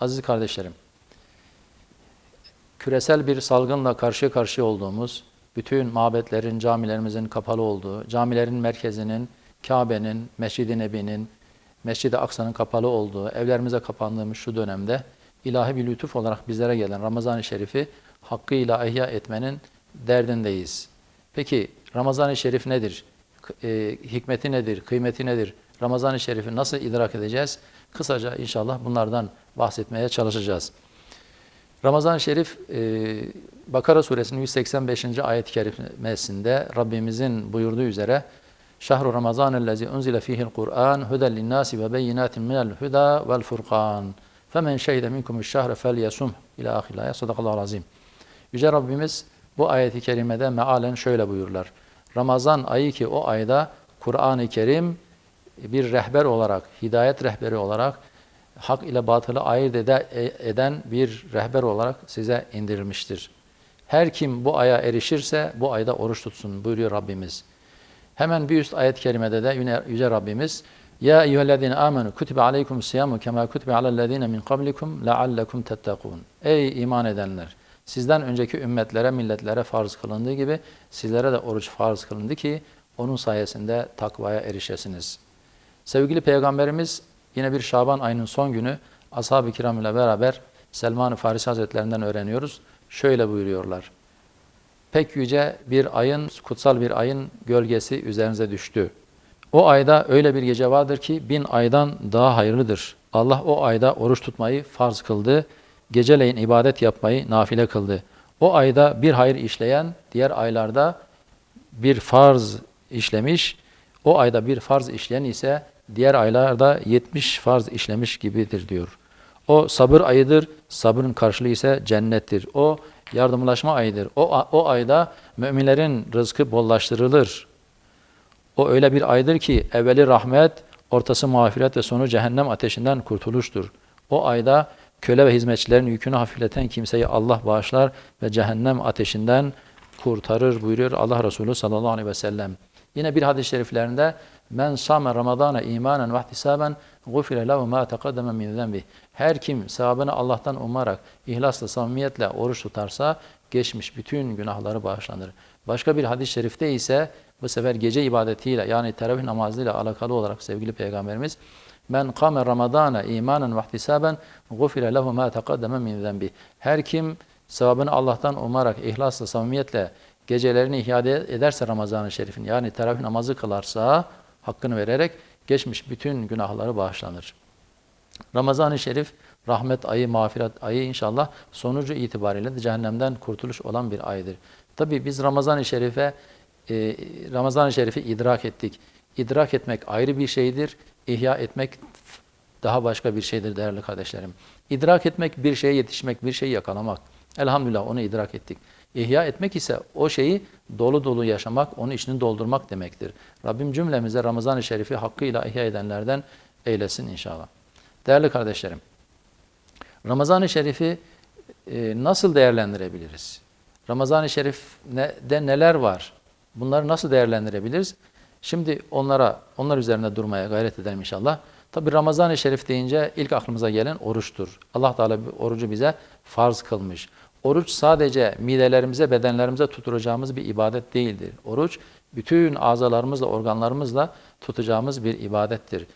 Aziz kardeşlerim, küresel bir salgınla karşı karşıya olduğumuz, bütün mabetlerin, camilerimizin kapalı olduğu, camilerin merkezinin, Kabe'nin, Mescid-i Nebi'nin, Mescid-i Aksa'nın kapalı olduğu, evlerimize kapandığımız şu dönemde ilahi bir lütuf olarak bizlere gelen Ramazan-ı Şerif'i hakkıyla ihya etmenin derdindeyiz. Peki Ramazan-ı Şerif nedir? E, hikmeti nedir? Kıymeti nedir? Ramazan-ı Şerif'i nasıl idrak edeceğiz? Kısaca inşallah bunlardan bahsetmeye çalışacağız. Ramazan-ı Şerif e, Bakara suresinin 185. ayet-i kerimesinde Rabbimizin buyurduğu üzere Şahru Ramazan ellezî unzile fîhil Kur'an huden linnâsi ve beyinatin minel huda vel furkan. Femen şehide minkumu şahre felyesum ila ahilaya sadakallahu azim. Yüce Rabbimiz bu ayeti kerimede mealen şöyle buyururlar. Ramazan ayı ki o ayda Kur'an-ı Kerim bir rehber olarak, hidayet rehberi olarak hak ile batılı ayırt ede- eden bir rehber olarak size indirilmiştir. Her kim bu aya erişirse bu ayda oruç tutsun buyuruyor Rabbimiz. Hemen bir üst ayet-i kerimede de Yüce Rabbimiz Ya eyyühellezine amenu kutibe aleykum siyamu kema kutibe alellezine min qablikum leallekum tettekûn. Ey iman edenler! Sizden önceki ümmetlere, milletlere farz kılındığı gibi sizlere de oruç farz kılındı ki onun sayesinde takvaya erişesiniz. Sevgili Peygamberimiz yine bir Şaban ayının son günü ashab-ı kiram ile beraber Selman-ı Farisi Hazretlerinden öğreniyoruz. Şöyle buyuruyorlar. Pek yüce bir ayın, kutsal bir ayın gölgesi üzerinize düştü. O ayda öyle bir gece vardır ki bin aydan daha hayırlıdır. Allah o ayda oruç tutmayı farz kıldı. Geceleyin ibadet yapmayı nafile kıldı. O ayda bir hayır işleyen diğer aylarda bir farz işlemiş. O ayda bir farz işleyen ise diğer aylarda 70 farz işlemiş gibidir diyor. O sabır ayıdır. Sabrın karşılığı ise cennettir. O yardımlaşma ayıdır. O, o ayda müminlerin rızkı bollaştırılır. O öyle bir aydır ki evveli rahmet, ortası mağfiret ve sonu cehennem ateşinden kurtuluştur. O ayda köle ve hizmetçilerin yükünü hafifleten kimseyi Allah bağışlar ve cehennem ateşinden kurtarır buyuruyor Allah Resulü sallallahu aleyhi ve sellem. Yine bir hadis-i şeriflerinde men same ramadana imanen ve ihtisaben gufire lehu ma taqaddama min zenbi. Her kim sevabını Allah'tan umarak ihlasla samimiyetle oruç tutarsa geçmiş bütün günahları bağışlanır. Başka bir hadis-i şerifte ise bu sefer gece ibadetiyle yani teravih namazıyla alakalı olarak sevgili peygamberimiz Men kâme ramadana imanen ve ihtisaben gufire lehu ma taqaddama min zenbi. Her kim sevabını Allah'tan umarak ihlasla samimiyetle gecelerini ihya ederse Ramazan-ı Şerif'in yani teravih namazı kılarsa hakkını vererek geçmiş bütün günahları bağışlanır. Ramazan-ı Şerif rahmet ayı, mağfiret ayı inşallah sonucu itibariyle de cehennemden kurtuluş olan bir aydır. Tabi biz Ramazan-ı Şerif'e e, Ramazan-ı Şerif'i idrak ettik. İdrak etmek ayrı bir şeydir. İhya etmek daha başka bir şeydir değerli kardeşlerim. İdrak etmek bir şeye yetişmek, bir şeyi yakalamak. Elhamdülillah onu idrak ettik. İhya etmek ise o şeyi dolu dolu yaşamak, onun içini doldurmak demektir. Rabbim cümlemize Ramazan-ı Şerif'i hakkıyla ihya edenlerden eylesin inşallah. Değerli kardeşlerim, Ramazan-ı Şerif'i e, nasıl değerlendirebiliriz? Ramazan-ı Şerif'de neler var? Bunları nasıl değerlendirebiliriz? Şimdi onlara, onlar üzerinde durmaya gayret edelim inşallah. Tabi Ramazan-ı Şerif deyince ilk aklımıza gelen oruçtur. Allah Teala orucu bize farz kılmış. Oruç sadece midelerimize, bedenlerimize tutturacağımız bir ibadet değildir. Oruç bütün azalarımızla, organlarımızla tutacağımız bir ibadettir.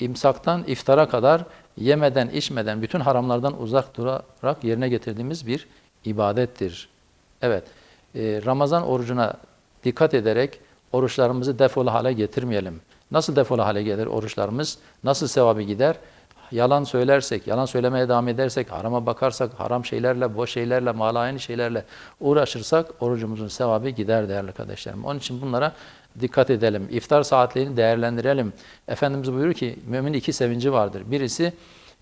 İmsaktan iftara kadar yemeden, içmeden, bütün haramlardan uzak durarak yerine getirdiğimiz bir ibadettir. Evet, e, Ramazan orucuna dikkat ederek oruçlarımızı defolu hale getirmeyelim. Nasıl defolu hale gelir oruçlarımız? Nasıl sevabı gider? Yalan söylersek, yalan söylemeye devam edersek, harama bakarsak, haram şeylerle, boş şeylerle, malayeni şeylerle uğraşırsak orucumuzun sevabı gider değerli kardeşlerim. Onun için bunlara dikkat edelim. İftar saatlerini değerlendirelim. Efendimiz buyuruyor ki mümin iki sevinci vardır. Birisi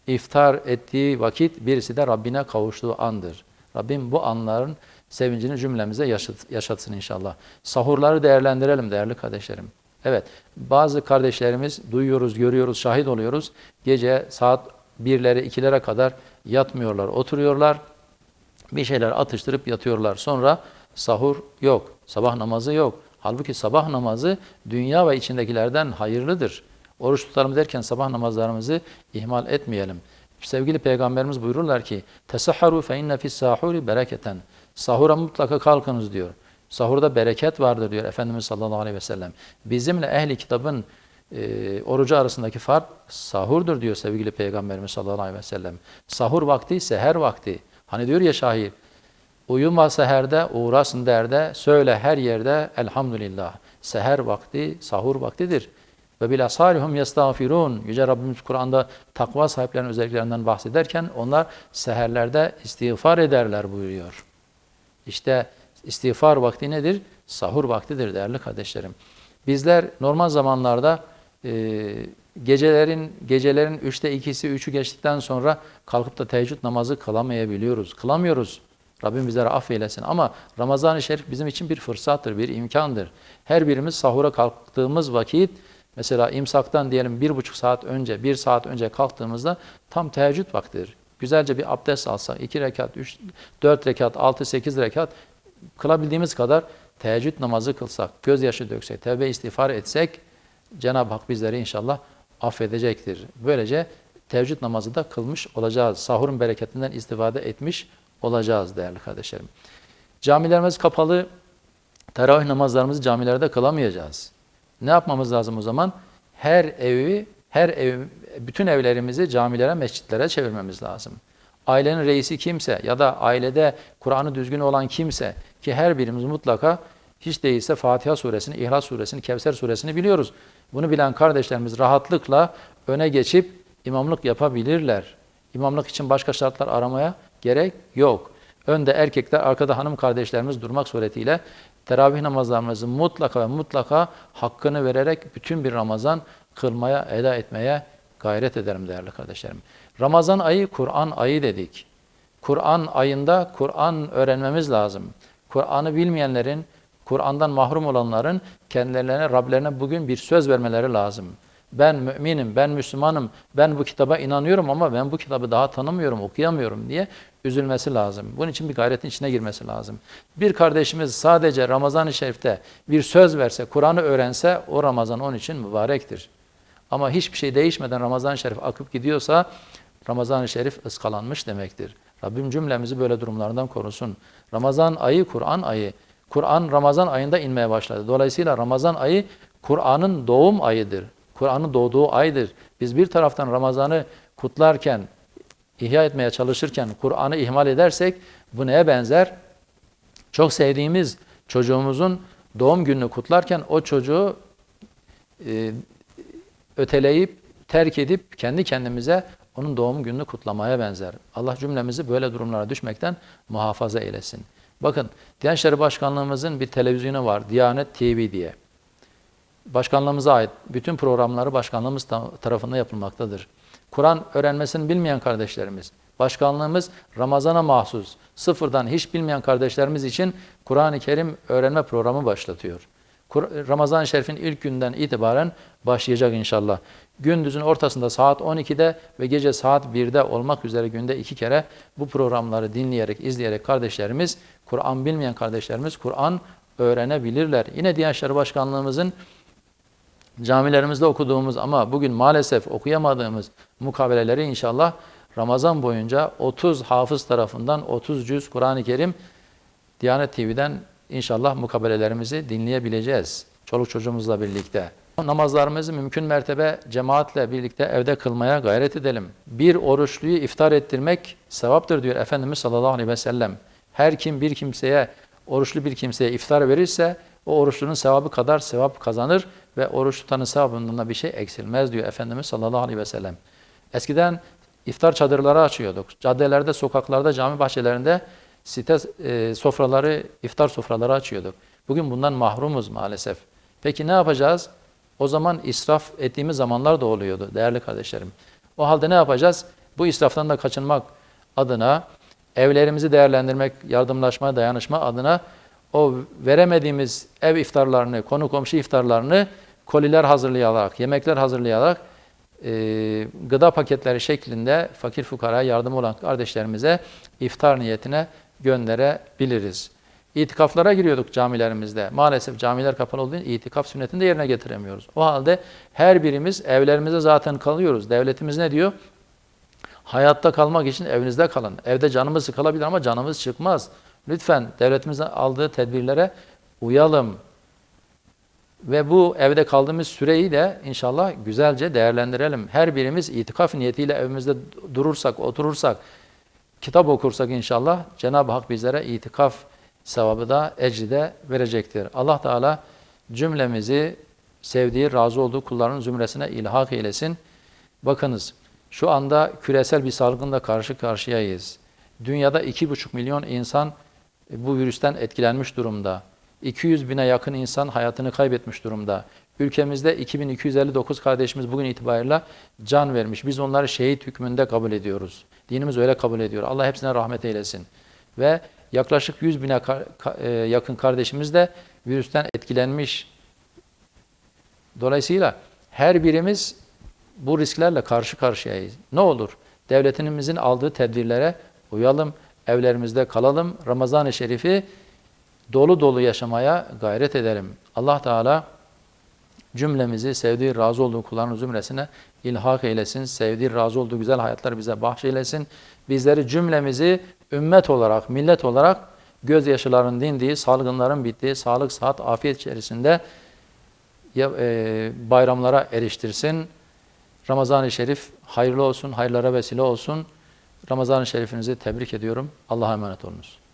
iftar ettiği vakit, birisi de Rabbine kavuştuğu andır. Rabbim bu anların sevincini cümlemize yaşat, yaşatsın inşallah. Sahurları değerlendirelim değerli kardeşlerim. Evet, bazı kardeşlerimiz duyuyoruz, görüyoruz, şahit oluyoruz. Gece saat birlere, ikilere kadar yatmıyorlar, oturuyorlar. Bir şeyler atıştırıp yatıyorlar. Sonra sahur yok, sabah namazı yok. Halbuki sabah namazı dünya ve içindekilerden hayırlıdır. Oruç tutalım derken sabah namazlarımızı ihmal etmeyelim. Sevgili Peygamberimiz buyururlar ki fe inne fis sahuri bereketen. Sahura mutlaka kalkınız diyor. Sahurda bereket vardır diyor Efendimiz sallallahu aleyhi ve sellem. Bizimle ehli kitabın e, orucu arasındaki fark sahurdur diyor sevgili Peygamberimiz sallallahu aleyhi ve sellem. Sahur vakti seher vakti. Hani diyor ya şair uyuma seherde uğrasın derde söyle her yerde elhamdülillah. Seher vakti sahur vaktidir. Ve bil asarihum yestağfirun. Yüce Rabbimiz Kur'an'da takva sahiplerinin özelliklerinden bahsederken onlar seherlerde istiğfar ederler buyuruyor. İşte istiğfar vakti nedir? Sahur vaktidir değerli kardeşlerim. Bizler normal zamanlarda e, gecelerin gecelerin üçte ikisi, üçü geçtikten sonra kalkıp da teheccüd namazı kılamayabiliyoruz. Kılamıyoruz. Rabbim bizlere affeylesin. Ama Ramazan-ı Şerif bizim için bir fırsattır, bir imkandır. Her birimiz sahura kalktığımız vakit Mesela imsaktan diyelim bir buçuk saat önce, bir saat önce kalktığımızda tam teheccüd vaktidir. Güzelce bir abdest alsak, iki rekat, üç, dört rekat, altı, sekiz rekat kılabildiğimiz kadar teheccüd namazı kılsak, gözyaşı döksek, tevbe istiğfar etsek Cenab-ı Hak bizleri inşallah affedecektir. Böylece teheccüd namazı da kılmış olacağız. Sahurun bereketinden istifade etmiş olacağız değerli kardeşlerim. Camilerimiz kapalı, teravih namazlarımızı camilerde kılamayacağız. Ne yapmamız lazım o zaman? Her evi, her ev, bütün evlerimizi camilere, mescitlere çevirmemiz lazım. Ailenin reisi kimse ya da ailede Kur'an'ı düzgün olan kimse ki her birimiz mutlaka hiç değilse Fatiha suresini, İhlas suresini, Kevser suresini biliyoruz. Bunu bilen kardeşlerimiz rahatlıkla öne geçip imamlık yapabilirler. İmamlık için başka şartlar aramaya gerek yok. Önde erkekler, arkada hanım kardeşlerimiz durmak suretiyle teravih namazlarımızı mutlaka ve mutlaka hakkını vererek bütün bir Ramazan kılmaya, eda etmeye gayret ederim değerli kardeşlerim. Ramazan ayı Kur'an ayı dedik. Kur'an ayında Kur'an öğrenmemiz lazım. Kur'an'ı bilmeyenlerin, Kur'an'dan mahrum olanların kendilerine, Rablerine bugün bir söz vermeleri lazım. Ben müminim, ben Müslümanım, ben bu kitaba inanıyorum ama ben bu kitabı daha tanımıyorum, okuyamıyorum diye üzülmesi lazım. Bunun için bir gayretin içine girmesi lazım. Bir kardeşimiz sadece Ramazan-ı Şerif'te bir söz verse, Kur'an'ı öğrense o Ramazan onun için mübarektir. Ama hiçbir şey değişmeden Ramazan-ı Şerif akıp gidiyorsa Ramazan-ı Şerif ıskalanmış demektir. Rabbim cümlemizi böyle durumlardan korusun. Ramazan ayı Kur'an ayı. Kur'an Ramazan ayında inmeye başladı. Dolayısıyla Ramazan ayı Kur'an'ın doğum ayıdır. Kur'an'ın doğduğu aydır. Biz bir taraftan Ramazan'ı kutlarken, ihya etmeye çalışırken Kur'an'ı ihmal edersek bu neye benzer? Çok sevdiğimiz çocuğumuzun doğum gününü kutlarken o çocuğu e, öteleyip, terk edip kendi kendimize onun doğum gününü kutlamaya benzer. Allah cümlemizi böyle durumlara düşmekten muhafaza eylesin. Bakın Diyanet İşleri Başkanlığımızın bir televizyonu var. Diyanet TV diye başkanlığımıza ait bütün programları başkanlığımız tarafından yapılmaktadır. Kur'an öğrenmesini bilmeyen kardeşlerimiz, başkanlığımız Ramazan'a mahsus, sıfırdan hiç bilmeyen kardeşlerimiz için Kur'an-ı Kerim öğrenme programı başlatıyor. Ramazan-ı Şerif'in ilk günden itibaren başlayacak inşallah. Gündüzün ortasında saat 12'de ve gece saat 1'de olmak üzere günde iki kere bu programları dinleyerek, izleyerek kardeşlerimiz, Kur'an bilmeyen kardeşlerimiz Kur'an öğrenebilirler. Yine Diyanet Başkanlığımızın camilerimizde okuduğumuz ama bugün maalesef okuyamadığımız mukabeleleri inşallah Ramazan boyunca 30 hafız tarafından 30 cüz Kur'an-ı Kerim Diyanet TV'den inşallah mukabelelerimizi dinleyebileceğiz. Çoluk çocuğumuzla birlikte. Namazlarımızı mümkün mertebe cemaatle birlikte evde kılmaya gayret edelim. Bir oruçluyu iftar ettirmek sevaptır diyor Efendimiz sallallahu aleyhi ve sellem. Her kim bir kimseye, oruçlu bir kimseye iftar verirse o oruçlunun sevabı kadar sevap kazanır ve oruç tutanın sevabından da bir şey eksilmez diyor Efendimiz sallallahu aleyhi ve sellem. Eskiden iftar çadırları açıyorduk. Caddelerde, sokaklarda, cami bahçelerinde site e, sofraları, iftar sofraları açıyorduk. Bugün bundan mahrumuz maalesef. Peki ne yapacağız? O zaman israf ettiğimiz zamanlar da oluyordu değerli kardeşlerim. O halde ne yapacağız? Bu israftan da kaçınmak adına, evlerimizi değerlendirmek, yardımlaşma, dayanışma adına o veremediğimiz ev iftarlarını, konu komşu iftarlarını koliler hazırlayarak, yemekler hazırlayarak e, gıda paketleri şeklinde fakir fukara yardım olan kardeşlerimize iftar niyetine gönderebiliriz. İtikaflara giriyorduk camilerimizde. Maalesef camiler kapalı olduğu için itikaf sünnetini de yerine getiremiyoruz. O halde her birimiz evlerimize zaten kalıyoruz. Devletimiz ne diyor? Hayatta kalmak için evinizde kalın. Evde canımız sıkılabilir ama canımız çıkmaz. Lütfen devletimizin aldığı tedbirlere uyalım. Ve bu evde kaldığımız süreyi de inşallah güzelce değerlendirelim. Her birimiz itikaf niyetiyle evimizde durursak, oturursak, kitap okursak inşallah Cenab-ı Hak bizlere itikaf sevabı da ecri de verecektir. Allah Teala cümlemizi sevdiği, razı olduğu kulların zümresine ilhak eylesin. Bakınız şu anda küresel bir salgınla karşı karşıyayız. Dünyada 2,5 milyon insan bu virüsten etkilenmiş durumda. 200 bine yakın insan hayatını kaybetmiş durumda. Ülkemizde 2259 kardeşimiz bugün itibariyle can vermiş. Biz onları şehit hükmünde kabul ediyoruz. Dinimiz öyle kabul ediyor. Allah hepsine rahmet eylesin. Ve yaklaşık 100 bine e, yakın kardeşimiz de virüsten etkilenmiş. Dolayısıyla her birimiz bu risklerle karşı karşıyayız. Ne olur? Devletimizin aldığı tedbirlere uyalım, evlerimizde kalalım. Ramazan-ı Şerif'i dolu dolu yaşamaya gayret edelim. Allah Teala cümlemizi sevdiği, razı olduğu kulların zümresine ilhak eylesin. Sevdiği, razı olduğu güzel hayatları bize bahşeylesin. Bizleri cümlemizi ümmet olarak, millet olarak gözyaşıların dindiği, salgınların bittiği, sağlık, sıhhat, afiyet içerisinde e, bayramlara eriştirsin. Ramazan-ı Şerif hayırlı olsun, hayırlara vesile olsun. Ramazan-ı Şerifinizi tebrik ediyorum. Allah'a emanet olunuz.